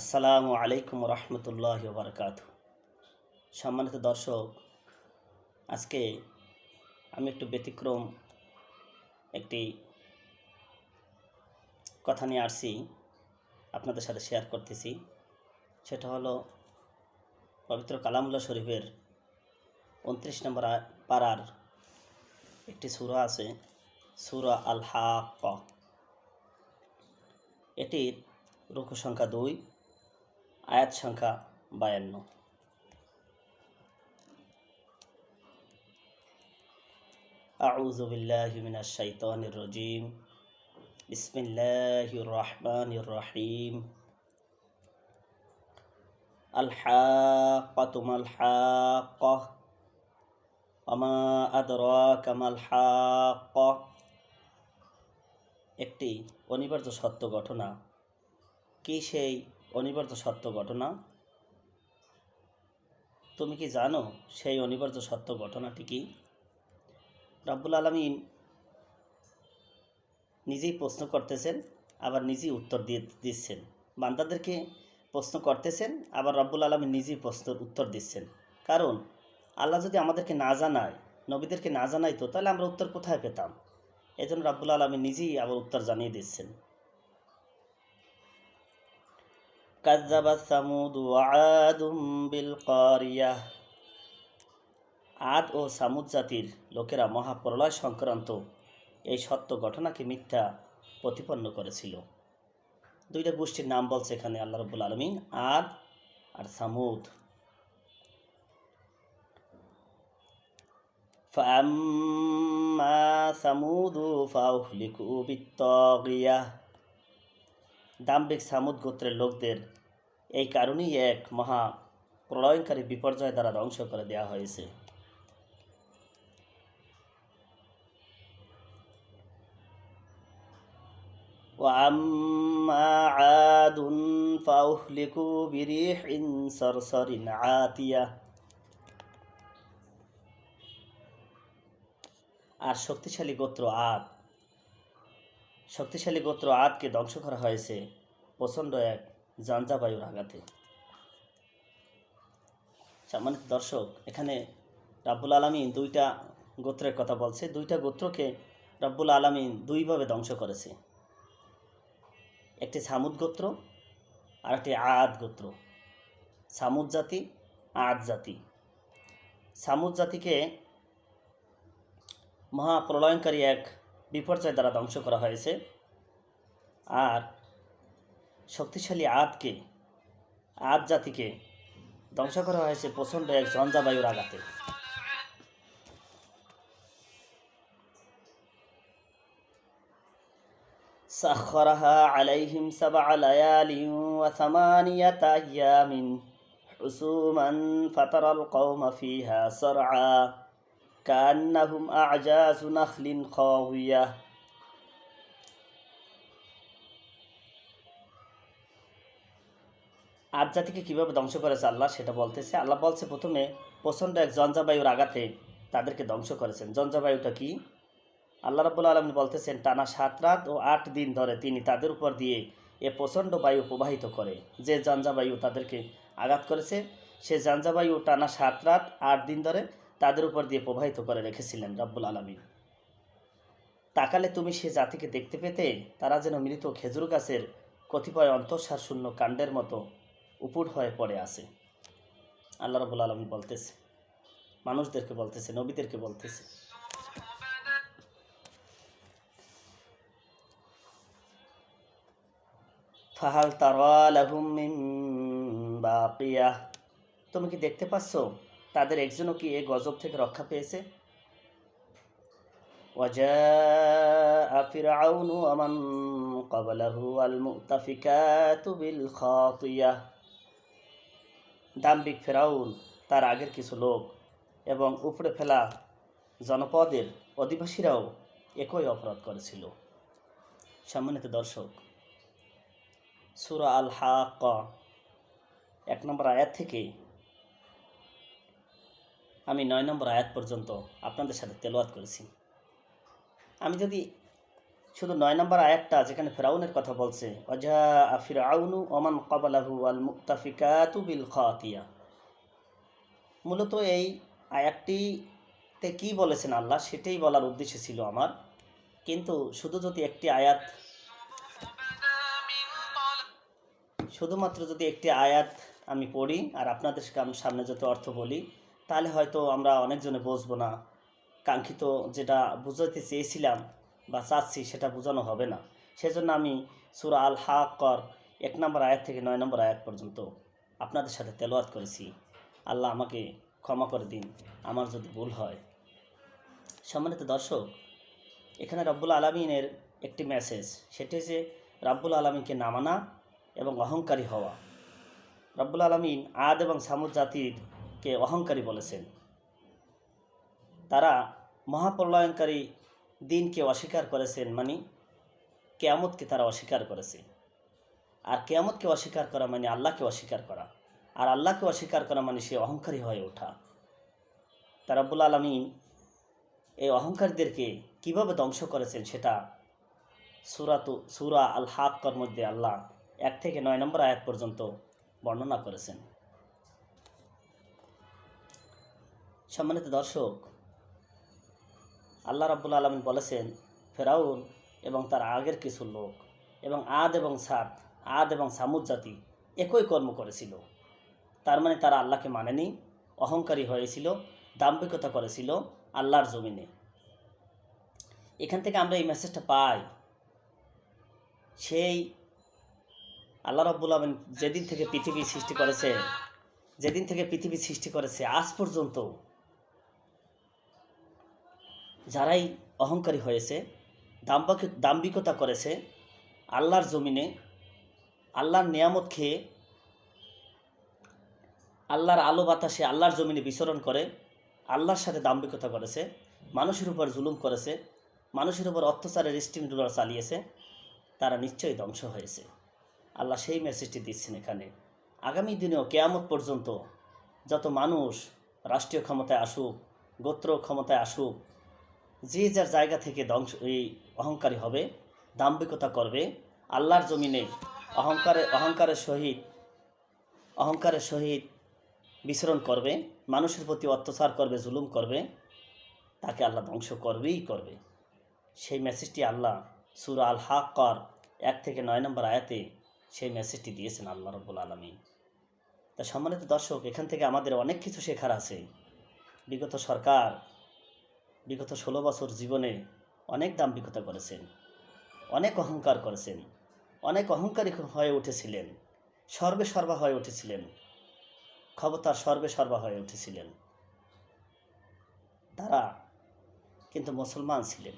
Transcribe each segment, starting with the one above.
আসসালামু আলাইকুম রহমতুল্লাহ বারকাত সম্মানিত দর্শক, আজকে আমি একটু ব্যতিক্রম একটি কথা নিয়ে আসছি, আপনাদের সাথে শেয়ার করতেছি। সেটা হলো, পবিত্র কালামুল্লাহ শরীফের উনত্রিশ নম্বর পাড়ার একটি সুরা আছে, সুরা আল হাক এটির রুকু সংখ্যা দুই। আয়াত সংখ্যা বায়ান্ন أعوذ بالله من الشيطان الرجيم بسم الله الرحمن الرحيم الحاقة ما الحاقة وما أدراك ما الحاقة একটি অনিবার্য সত্য ঘটনা কি সেই অনিবার্য সত্য ঘটনা। তুমি কি জানো সেই অনিবার্য সত্য ঘটনাটি কি? রাব্বুল আলমিন নিজেই প্রশ্ন করতেছেন, আবার নিজেই উত্তর দিয়ে দিচ্ছেন। বান্দাদেরকে প্রশ্ন করতেছেন, আবার রব্বুল আলমী নিজেই প্রশ্নের উত্তর দিচ্ছেন। কারণ, আল্লাহ যদি আমাদেরকে না জানায়, নবীদেরকে না জানাইতো, তাহলে আমরা উত্তর কোথায় পেতাম? এই জন্য রাব্বুল আলমিন নিজেই আবার উত্তর জানিয়ে দিচ্ছেন। كذبت ثمود وعاد بالقارية আদ ও সামুদ জাতির লোকেরা মহাপ্রলয় সংক্রান্ত এই সত্য ঘটনাকে মিথ্যা প্রতিপন্ন করেছিল দুইটা গোষ্ঠীর নাম বলছে এখানে আল্লাহ রবুল আলমিন আদ আর সামুদ فأما ثمود فأهلكوا بالطاغية দাম্ভিক সামুদ গোত্রের লোকদের এই কারণেই এক মহা প্রলয়নকারী বিপর্যয় দ্বারা ধ্বংস করে দেওয়া হয়েছে وأما عاد فأهلكوا بريح صرصر عاتية আর শক্তিশালী গোত্র আদ শক্তিশালী গোত্র আদকে ধ্বংস করা হয়েছে প্রচণ্ড এক যাঞ্জাবায়ুর আঘাতে সম্মানিত দর্শক, এখানে রাব্বুল আলমিন দুইটা গোত্রের কথা বলছে। দুইটা গোত্রকে রাব্বুল আলমিন দুইভাবে ধ্বংস করেছে। একটি সামুদ গোত্র আর একটি আদ গোত্র। সামুদ জাতি, আদ জাতি। সামুদ জাতিকে মহাপ্রলয়নকারী এক বিপর্যয় দ্বারা ধ্বংস করা হয়েছে। আর শক্তিশালী আদকে আদ জাতিকে ধ্বংস করা হয়েছে প্রচণ্ড এক ঝঞ্ঝাবায়ুর আঘাতে سخرها عليهم سبع ليال وثمانية أيام حسوما فترى القوم فيها صرعا كأنهم أعجاز نخل خاوية আজ জাতিকে কীভাবে ধ্বংস করেছে আল্লাহ সেটা বলতেছে। আল্লাহ বলছে, প্রথমে প্রচণ্ড এক জঞ্জাবায়ুর আঘাতে তাদেরকে ধ্বংস করেছেন। জঞ্জাবায়ুটা কি? আল্লাহ রাবুল আলম বলতেছেন, টানা সাত রাত ও আট দিন ধরে তিনি তাদের উপর দিয়ে এ প্রচণ্ড বায়ু প্রবাহিত করে। যে জঞ্জাবায়ু তাদেরকে আঘাত করেছে, সে জঞ্জাবায়ু টানা সাত রাত, আট দিন ধরে তাদের উপর দিয়ে প্রবাহিত করে রেখেছিলেন রাব্বুল আলমী তাকালে তুমি সে জাতিকে দেখতে পেতে তারা যেন মৃত খেজুর গাছের কতিপয় অন্তঃসার শূন্য কাণ্ডের মতো উপুট হয়ে পড়ে আছে আল্লাহ রবুল আলমী বলতেছে মানুষদেরকে বলতেছে নবীদেরকে বলতেছে ফাহাল তারা লাহুম মিন বাকিয়া তুমি কি দেখতে পাচ্ছ তাদের একজনও কি এই গজব থেকে রক্ষা পেয়েছে وجاء فرعون ومن قبله المؤتفكات بالخاطية দাম্বিক ফেরাউন তার আগের কিছু লোক এবং উপড়ে ফেলা জনপদের অধিবাসীরাও একই অপরাধ করেছিল। সম্মানিত দর্শক, সুরা আল হাক এক নম্বর আয়াত থেকে আমি নয় নম্বর আয়াত পর্যন্ত আপনাদের সাথে তেলাওয়াত করেছি। আমি যদি শুধু নয় নম্বর আয়াতটা যেখানে ফেরাউনের কথা বলছে অজা আফির আউনু ওমান কবালাহু আল মুক্তাফিকাতু বিল খাতিয়া। মূলত এই আয়াতটিতে কি বলেছেন আল্লাহ? সেটাই বলার উদ্দেশ্য ছিল আমার। কিন্তু শুধু যদি একটি আয়াত, শুধুমাত্র যদি একটি আয়াত আমি পড়ি আর আপনাদের সাম- সামনে যদি অর্থ বলি, তাহলে হয়তো আমরা অনেকজনে বুঝব না। কাঙ্ক্ষিত যেটা বুঝাতে চেয়েছিলাম বা চাচ্ছি সেটা বোঝানো হবে না। সেজন্য আমি সুরা আল হাক্কর এক নম্বর আয়াত থেকে নয় নম্বর আয়াত পর্যন্ত আপনাদের সাথে তেলাওয়াত করেছি। আল্লাহ আমাকে ক্ষমা করে দিন, আমার যদি ভুল হয়। সম্মানিত দর্শক, এখানে রব্বুল আলমিনের একটি মেসেজ সেটি হচ্ছে রাব্বুল আলমিনকে নামানা এবং অহংকারী হওয়া। রব্বুল আলমিন আদ এবং সামুদ জাতিরকে অহংকারী বলেছেন। তারা মহাপ্রলয়নকারী দিনকে অস্বীকার করেছেন মানে কেয়ামতকে তারা অস্বীকার করেছে। আর কেয়ামতকে অস্বীকার করা মানে আল্লাহকে অস্বীকার করা। আর আল্লাহকে অস্বীকার করা মানে সে অহংকারী হয়ে ওঠা। তা রব্বুল আলমিন এই অহংকারীদেরকে কীভাবে ধ্বংস করেছেন সেটা সুরাত, সুরা আল হাক্কর মধ্যে আল্লাহ এক থেকে নয় নম্বর আয়াত পর্যন্ত বর্ণনা করেছেন। সম্মানিত দর্শক আল্লাহ রাব্বুল আলমিন বলেছেন, ফেরাউন এবং তার আগের কিছু লোক এবং আদ এবং সাদ, আদ এবং সামুদ জাতি একই কর্ম করেছিল। তার মানে তারা আল্লাহকে মানেনি, অহংকারী হয়েছিল, দাম্ভিকতা করেছিল আল্লাহর জমিনে। এখান থেকে আমরা এই মেসেজটা পাই। সেই আল্লাহ রাব্বুল আলমিন যেদিন থেকে পৃথিবী সৃষ্টি করেছে, যেদিন থেকে পৃথিবী সৃষ্টি করেছে, আজ পর্যন্ত যারাই অহংকারী হয়েছে দাম্বাক দাম্ভিকতা করেছে, আল্লাহর জমিনে, আল্লাহর নিয়ামত খেয়ে আল্লাহর আলো বাতাসে আল্লাহর জমিনে বিচরণ করে, আল্লাহর সাথে দাম্ভিকতা করেছে, মানুষের উপর জুলুম করেছে, মানুষের উপর অত্যাচারের স্টিম ডুলার চালিয়েছে, তারা নিশ্চয়ই ধ্বংস হয়েছে। আল্লাহ সেই মেসেজটি দিচ্ছেন এখানে। আগামী দিনেও কেয়ামত পর্যন্ত যত মানুষ রাষ্ট্রীয় ক্ষমতায় আসুক, গোত্র ক্ষমতায় আসুক যে যার জায়গা থেকে ধ্বংস, এই অহংকারী হবে, দাম্ভিকতা করবে, আল্লাহর জমিনে অহংকারে, অহংকারের সহিত অহংকারের সহিত বিচরণ করবে, মানুষের প্রতি অত্যাচার করবে, জুলুম করবে, তাকে আল্লাহ ধ্বংস করবেই করবে। সেই মেসেজটি আল্লাহ সুরা আল হাক্কর এক থেকে নয় নম্বর আয়াতে সেই মেসেজটি দিয়েছেন আল্লাহ রব্বুল আলমী তা সম্মানিত দর্শক, এখান থেকে আমাদের অনেক কিছু শেখার আছে। বিগত সরকার বিগত ষোলো বছর জীবনে অনেক দাম্ভিকতা করেছেন, অনেক অহংকার করেছেন, অনেক অহংকারী হয়ে উঠেছিলেন, সর্বে সর্বা হয়ে উঠেছিলেন, ক্ষমতার সর্বে সর্বা হয়ে উঠেছিলেন। তারা কিন্তু মুসলমান ছিলেন।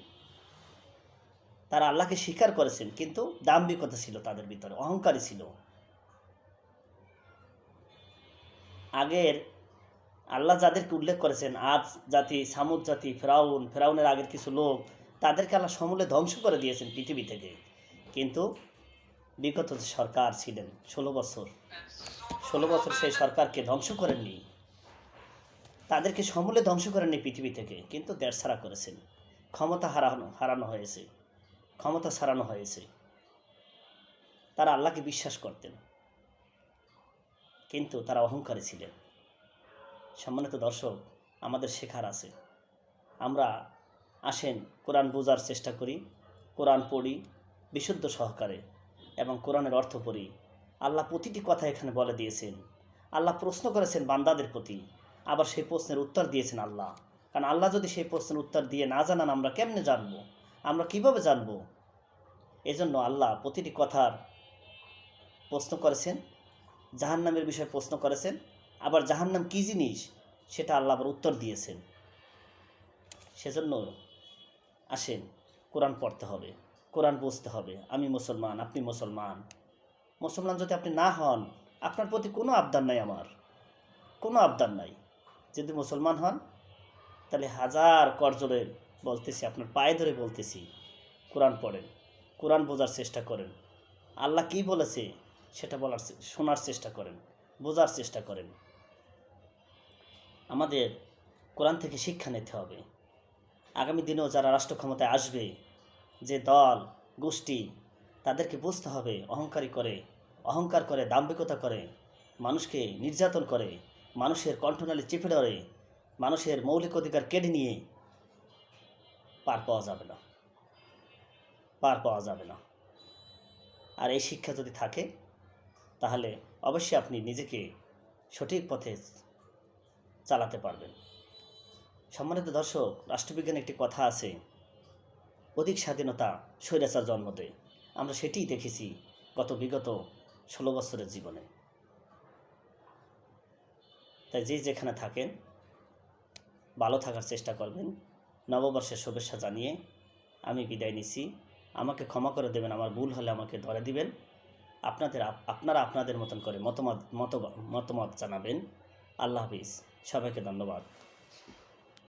তারা আল্লাহকে স্বীকার করেছেন, কিন্তু দাম্ভিকতা ছিল তাদের ভিতরে, অহংকারী ছিল। আগের আল্লাহ যাদেরকে উল্লেখ করেছেন আজ জাতি, সামুদ জাতি, ফেরাউন, ফেরাউনের আগের কিছু লোক, তাদেরকে আল্লাহ সমূলে ধ্বংস করে দিয়েছেন পৃথিবী থেকে। কিন্তু বিগত যে সরকার ছিলেন, ষোলো বছর ষোলো বছর সেই সরকারকে ধ্বংস করেননি। তাদেরকে সমূলে ধ্বংস করেননি পৃথিবী থেকে, কিন্তু দেড় ছাড়া করেছেন। ক্ষমতা হারানো হারানো হয়েছে। ক্ষমতা ছাড়ানো হয়েছে। তারা আল্লাহকে বিশ্বাস করতেন। কিন্তু তারা অহংকারী ছিলেন। সম্মানিত দর্শক, আমাদের শেখার আছে। আমরা আসেন কোরআন বোঝার চেষ্টা করি, কোরআন পড়ি, বিশুদ্ধ সহকারে, এবং কোরআনের অর্থ পড়ি। আল্লাহ প্রতিটি কথা এখানে বলে দিয়েছেন। আল্লাহ প্রশ্ন করেছেন বান্দাদের প্রতি, আবার সেই প্রশ্নের উত্তর দিয়েছেন আল্লাহ। কারণ আল্লাহ যদি সেই প্রশ্নের উত্তর দিয়ে না জানান, আমরা কেমনে জানব? আমরা কীভাবে জানব? এজন্য আল্লাহ প্রতিটি কথার প্রশ্ন করেছেন, জাহান্নামের বিষয়ে প্রশ্ন করেছেন আবার জাহান্নাম কী জিনিস? সেটা আল্লাহ আবার উত্তর দিয়েছেন। সেজন্য আসেন, কোরআন পড়তে হবে, কোরআন বুঝতে হবে। আমি মুসলমান, আপনি মুসলমান। মুসলমান যদি আপনি না হন, আপনার প্রতি কোনো আবদার নাই আমার। কোনো আবদার নাই। যদি মুসলমান হন, তাহলে হাজার করজরে বলতেছি, আপনার পায়ে ধরে বলতেছি, কোরআন পড়েন, কোরআন বোঝার চেষ্টা করেন। আল্লাহ কী বলেছে, সেটা বলার শোনার চেষ্টা করেন, বোঝার চেষ্টা করেন। আমাদের কোরআন থেকে শিক্ষা নিতে হবে। আগামী দিনেও যারা রাষ্ট্র ক্ষমতায় আসবে, যে দল, গোষ্ঠী, তাদেরকে বুঝতে হবে অহংকারী করে, অহংকার করে, দাম্ভিকতা করে, মানুষকে নির্যাতন করে, মানুষের কণ্ঠনালী চেপে ধরে, মানুষের মৌলিক অধিকার কেড়ে নিয়ে পার পাওয়া যাবে না। পার পাওয়া যাবে না। আর এই শিক্ষা যদি থাকে, তাহলে অবশ্যই আপনি নিজেকে সঠিক পথে চালাতে পারবেন। সম্মানিত দর্শক, রাষ্ট্রবিজ্ঞানে একটি কথা আছে, অধিক স্বাধীনতা স্বৈরাচার জন্ম দেয়। আমরা সেটিই দেখেছি গত বিগত ষোলো বছরের জীবনে। তাই যে যেখানে থাকেন, ভালো থাকার চেষ্টা করবেন। নববর্ষের শুভেচ্ছা জানিয়ে আমি বিদায় নিছি আমাকে ক্ষমা করে দেবেন, আমার ভুল হলে আমাকে ধরে দিবেন। আপনাদের আপনারা আপনাদের মতন করে মতামত মত মতামত জানাবেন। আল্লাহ হাফিজ। সবাইকে ধন্যবাদ।